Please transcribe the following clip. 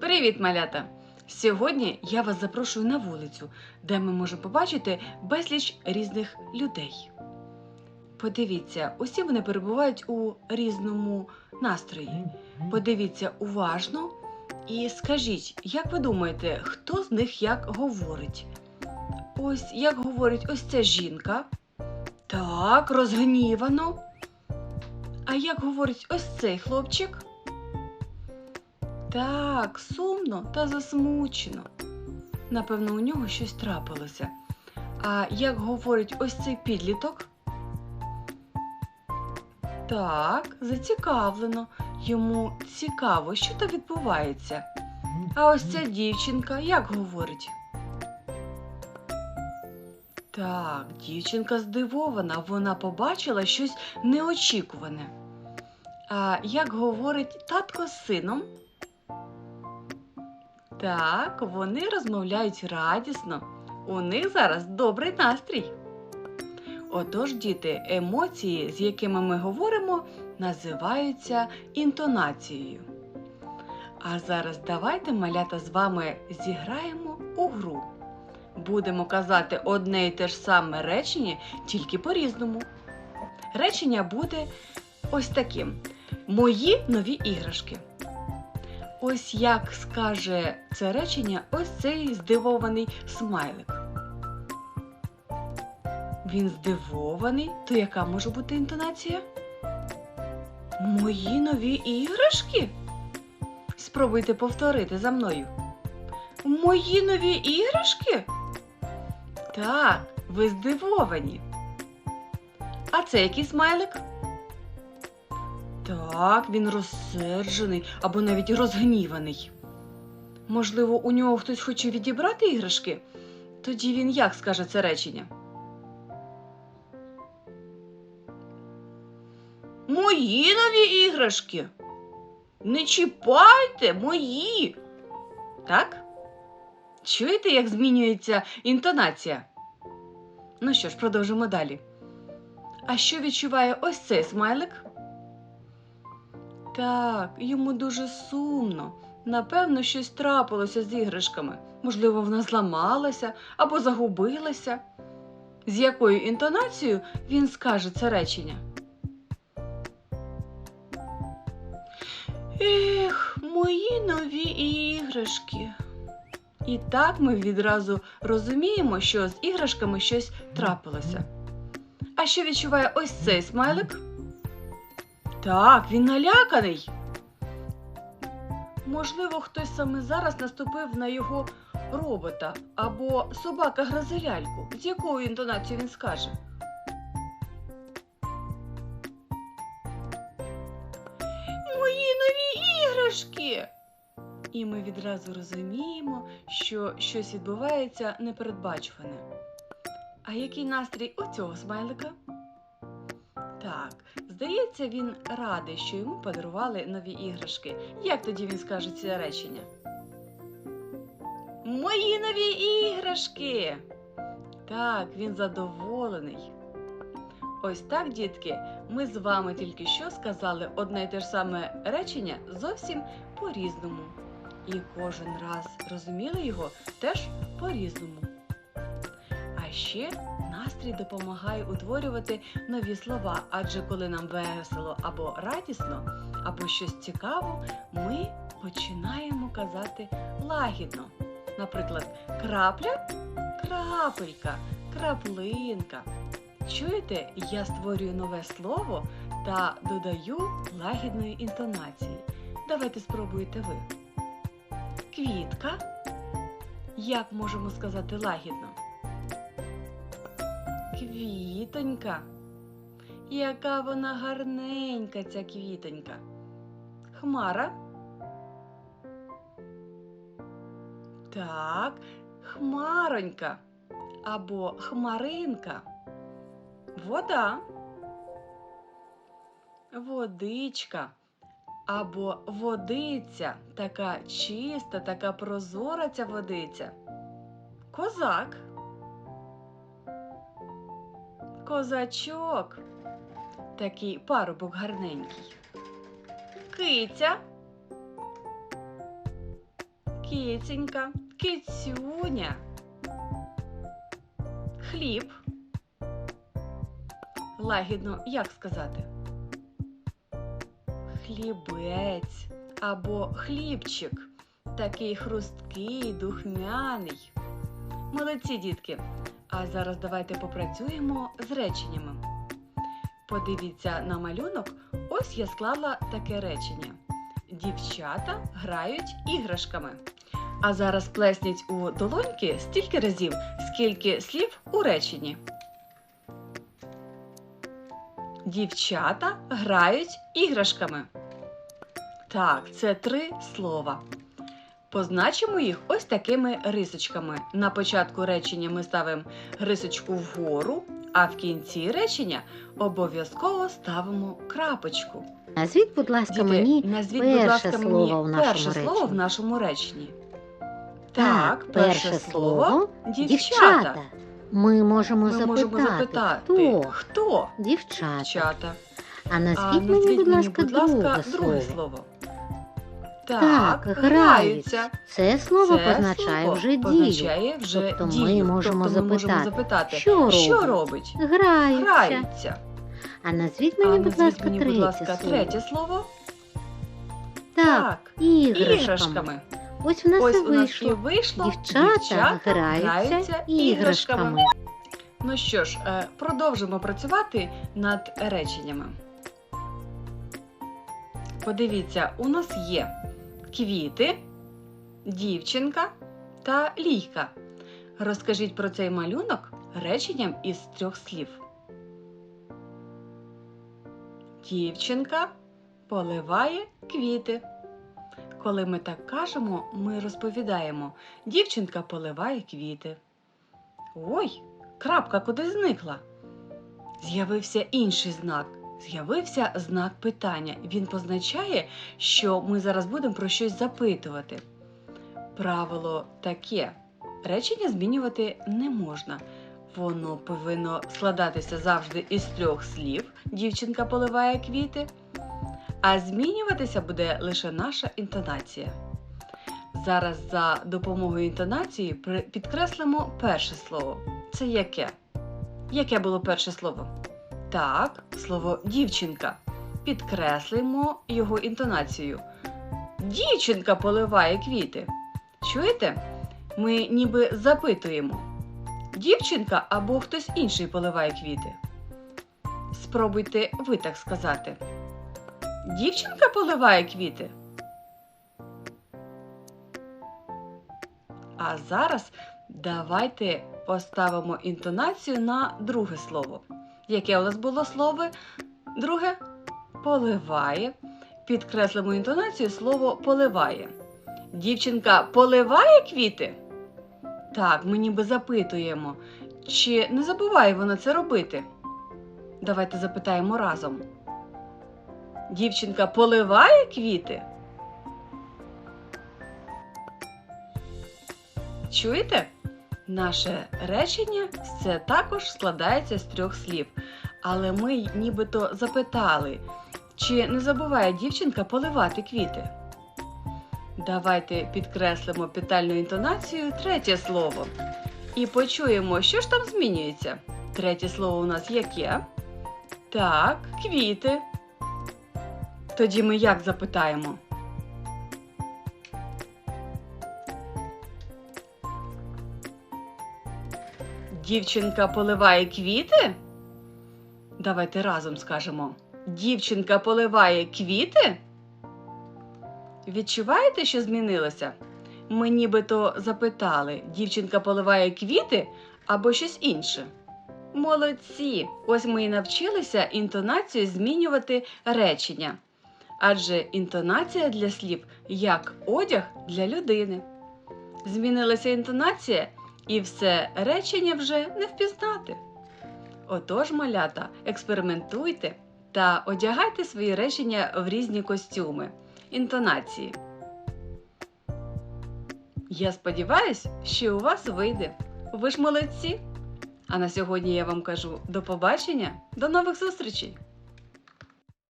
Привіт, малята! Сьогодні я вас запрошую на вулицю, де ми можемо побачити безліч різних людей. Подивіться, усі вони перебувають у різному настрої. Подивіться уважно і скажіть, як ви думаєте, хто з них як говорить? Ось як говорить ось ця жінка. Так, розгнівано. А як говорить ось цей хлопчик? Так, сумно та засмучено. Напевно, у нього щось трапилося. А як говорить ось цей підліток? Так, зацікавлено. Йому цікаво, що там відбувається. А ось ця дівчинка як говорить? Так, дівчинка здивована, вона побачила щось неочікуване. А як говорить татко з сином? Так, вони розмовляють радісно. У них зараз добрий настрій. Отож, діти, емоції, з якими ми говоримо, називаються інтонацією. А зараз давайте, малята, з вами зіграємо у гру. Будемо казати одне і те ж саме речення, тільки по-різному. Речення буде ось таким: Мої нові іграшки. Ось як скаже це речення ось цей здивований смайлик. Він здивований, то яка може бути інтонація? Мої нові іграшки? Спробуйте повторити за мною. Мої нові іграшки? Так, ви здивовані. А це який смайлик? Так, він розсерджений або навіть розгніваний. Можливо, у нього хтось хоче відібрати іграшки? Тоді він як скаже це речення? Мої нові іграшки. Не чіпайте мої. Так? Чуєте, як змінюється інтонація? Ну що ж, продовжимо далі. А що відчуває ось цей смайлик? Так, йому дуже сумно. Напевно, щось трапилося з іграшками. Можливо, вона зламалася або загубилася. З якою інтонацією він скаже це речення? Ех, мої нові іграшки. І так ми відразу розуміємо, що з іграшками щось трапилося. А що відчуває ось цей смайлик? Так, він наляканий. Можливо, хтось саме зараз наступив на його робота або собака гразеляльку. З якою інтонацією він скаже? Мої нові іграшки. І ми відразу розуміємо, що щось відбувається непередбачуване. А який настрій у цього смайлика? Здається, він радий, що йому подарували нові іграшки. Як тоді він скаже це речення? Мої нові іграшки. Так, він задоволений. Ось так, дітки, ми з вами тільки що сказали одне й те ж саме речення зовсім по-різному. І кожен раз розуміли його теж по-різному. А ще настрій допомагає утворювати нові слова, адже коли нам весело або радісно, або щось цікаво, ми починаємо казати лагідно. Наприклад, крапля, крапелька, краплинка. Чуєте, я створюю нове слово та додаю лагідної інтонації. Давайте спробуйте ви. Квітка. Як можемо сказати лагідно? Квітонька. Яка вона гарненька, ця квітонька. Хмара. Так, хмаронька або хмаринка. Вода. Водичка або водиця. Така чиста, така прозора ця водиця. Козак. Козачок. Такий парубок гарненький. Киця. киценька, кицюня. Хліб. Лагідно, як сказати? Хлібець або хлібчик. Такий хрусткий, духмяний. Молодці, дітки. А зараз давайте попрацюємо з реченнями. Подивіться на малюнок. Ось я склала таке речення. Дівчата грають іграшками. А зараз плесніть у долоньки стільки разів, скільки слів у реченні. Дівчата грають іграшками. Так, це три слова. Позначимо їх ось такими рисочками. На початку речення ми ставимо рисочку вгору, а в кінці речення обов'язково ставимо крапочку. Назвіть, будь ласка, Діти, мені назвіть, перше будь ласка, слово мені в нашому перше слово в реченні. нашому реченні. так, перше слово дівчата. Ми можемо Ми запитати, можемо запитати, хто хто? дівчата. Дівчата. А А назвіть мені, назвіть будь мені, ласка, будь ласка, друге слово. Так, Так, граються. Це слово Це позначає слово вже дію. позначає вже Тобто ми дію. можемо тобто ми можемо запитати, запитати, Що робить? що робить? Граються. Граються. А назвіть А мені, будь назвіть ласка, мені, будь ласка, слово. третє слово. Так, іграшками. іграшками. Ось в нас Ось і у нас і вийшло. вийшло. Дівчата, граються іграшками. Ну що ж, е, продовжимо працювати над реченнями. Подивіться, у нас є квіти, дівчинка та лійка. Розкажіть про цей малюнок реченням із трьох слів. Дівчинка поливає квіти. Коли ми так кажемо, ми розповідаємо: дівчинка поливає квіти. Ой, крапка куди зникла. З'явився інший знак. З'явився знак питання. Він позначає, що ми зараз будемо про щось запитувати. Правило таке: речення змінювати не можна. Воно повинно складатися завжди із трьох слів. Дівчинка поливає квіти. А змінюватися буде лише наша інтонація. Зараз за допомогою інтонації підкреслимо перше слово. Це яке? Яке було перше слово? Так, слово дівчинка. Підкреслимо його інтонацію. Дівчинка поливає квіти. Чуєте? Ми ніби запитуємо. Дівчинка або хтось інший поливає квіти. Спробуйте ви так сказати. Дівчинка поливає квіти. А зараз давайте поставимо інтонацію на друге слово. Яке у нас було слово? Друге поливає. Підкреслимо інтонацію слово поливає. Дівчинка поливає квіти? Так, ми ніби запитуємо. Чи не забуває вона це робити? Давайте запитаємо разом. Дівчинка поливає квіти? Чуєте? Наше речення це також складається з трьох слів. Але ми нібито запитали, чи не забуває дівчинка поливати квіти. Давайте підкреслимо питальну інтонацію третє слово. І почуємо, що ж там змінюється. Третє слово у нас яке? Так, квіти. Тоді ми як запитаємо? Дівчинка поливає квіти? Давайте разом скажемо. Дівчинка поливає квіти? Відчуваєте, що змінилося? Ми нібито запитали, дівчинка поливає квіти або щось інше. Молодці! Ось ми і навчилися інтонацію змінювати речення. Адже інтонація для слів як одяг для людини. Змінилася інтонація, і все речення вже не впізнати. Отож, малята, експериментуйте та одягайте свої речення в різні костюми, інтонації. Я сподіваюся, що у вас вийде. Ви ж молодці! А на сьогодні я вам кажу до побачення, до нових зустрічей!